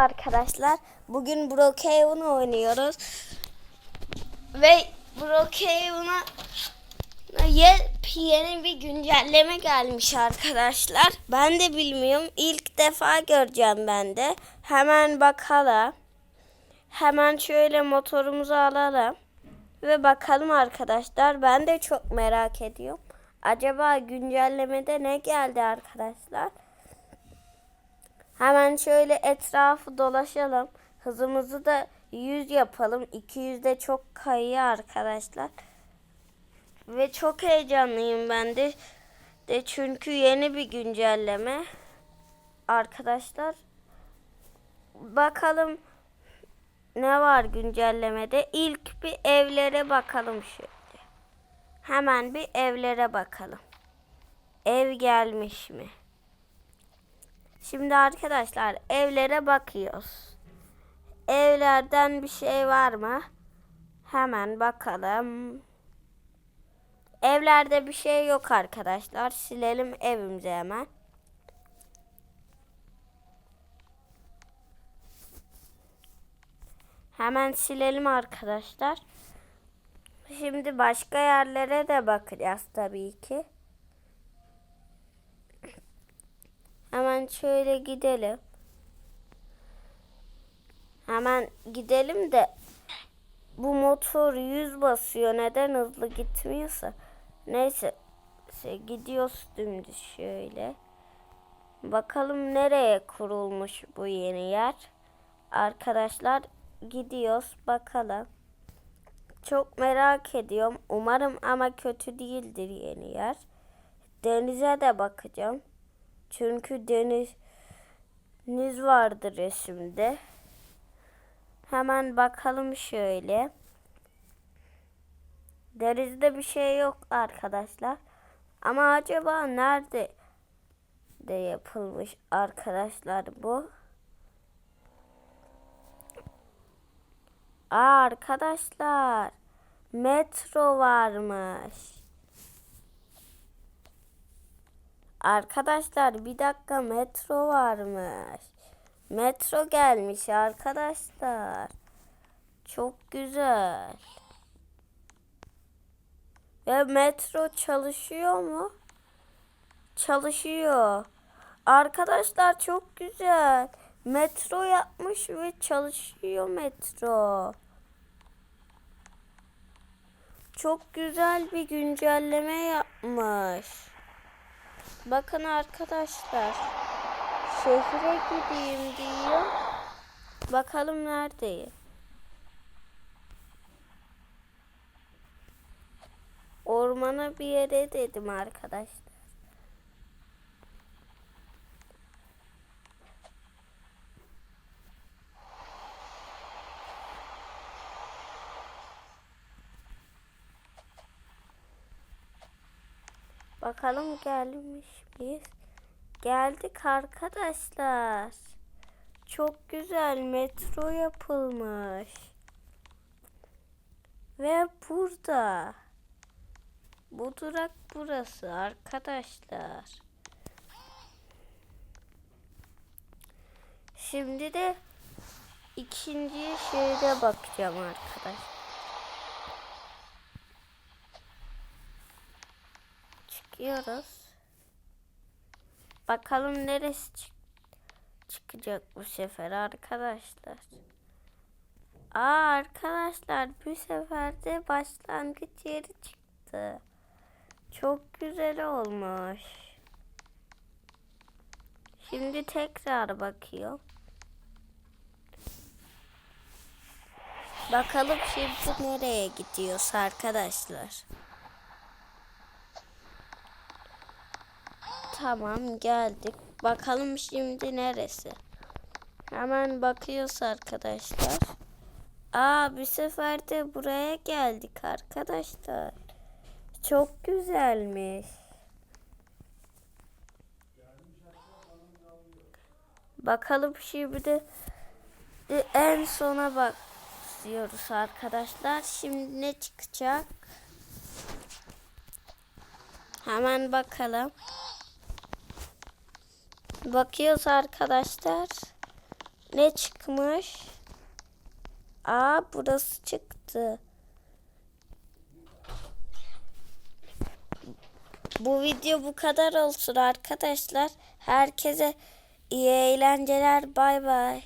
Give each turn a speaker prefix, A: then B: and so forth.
A: Arkadaşlar bugün Brookhaven oynuyoruz. Ve Brookhaven'a yeni bir güncelleme gelmiş arkadaşlar. Ben de bilmiyorum. İlk defa göreceğim ben de. Hemen bakalım. Hemen şöyle motorumuzu alalım. Ve bakalım arkadaşlar. Ben de çok merak ediyorum. Acaba güncellemede ne geldi arkadaşlar? Hemen şöyle etrafı dolaşalım. Hızımızı da 100 yapalım. 200 de çok kayıyor arkadaşlar. Ve çok heyecanlıyım ben de. de çünkü yeni bir güncelleme. Arkadaşlar bakalım ne var güncellemede. İlk bir evlere bakalım şöyle. Hemen bir evlere bakalım. Ev gelmiş mi? Şimdi arkadaşlar evlere bakıyoruz. Evlerden bir şey var mı? Hemen bakalım. Evlerde bir şey yok arkadaşlar. Silelim evimizi hemen. Hemen silelim arkadaşlar. Şimdi başka yerlere de bakacağız tabii ki. Hemen şöyle gidelim. Hemen gidelim de bu motor 100 basıyor. Neden hızlı gitmiyorsa. Neyse. Şey, gidiyoruz dümdüz şöyle. Bakalım nereye kurulmuş bu yeni yer. Arkadaşlar gidiyoruz bakalım. Çok merak ediyorum. Umarım ama kötü değildir yeni yer. Denize de bakacağım. Çünkü deniz vardı resimde. Hemen bakalım şöyle. Denizde bir şey yok arkadaşlar. Ama acaba nerede de yapılmış arkadaşlar bu? Aa arkadaşlar metro varmış. Arkadaşlar bir dakika metro varmış. Metro gelmiş arkadaşlar. Çok güzel. Ve metro çalışıyor mu? Çalışıyor. Arkadaşlar çok güzel. Metro yapmış ve çalışıyor metro. Çok güzel bir güncelleme yapmış. Bakın arkadaşlar. Şehre gideyim diyor. Bakalım neredeyim. Ormana bir yere dedim arkadaşlar. Bakalım gelmiş miyiz? Geldik arkadaşlar. Çok güzel metro yapılmış. Ve burada. Bu durak burası arkadaşlar. Şimdi de ikinci şehre bakacağım arkadaşlar. Çıkıyoruz. Bakalım neresi çık çıkacak bu sefer arkadaşlar. Aa arkadaşlar bu sefer de başlangıç yeri çıktı. Çok güzel olmuş. Şimdi tekrar bakıyor. Bakalım şimdi nereye gidiyoruz arkadaşlar. Tamam geldik. Bakalım şimdi neresi? Hemen bakıyoruz arkadaşlar. Aa bir sefer de buraya geldik arkadaşlar. Çok güzelmiş. Bakalım şimdi de, en sona bakıyoruz arkadaşlar. Şimdi ne çıkacak? Hemen bakalım. Bakıyoruz arkadaşlar. Ne çıkmış? Aa burası çıktı. Bu video bu kadar olsun arkadaşlar. Herkese iyi eğlenceler. Bay bay.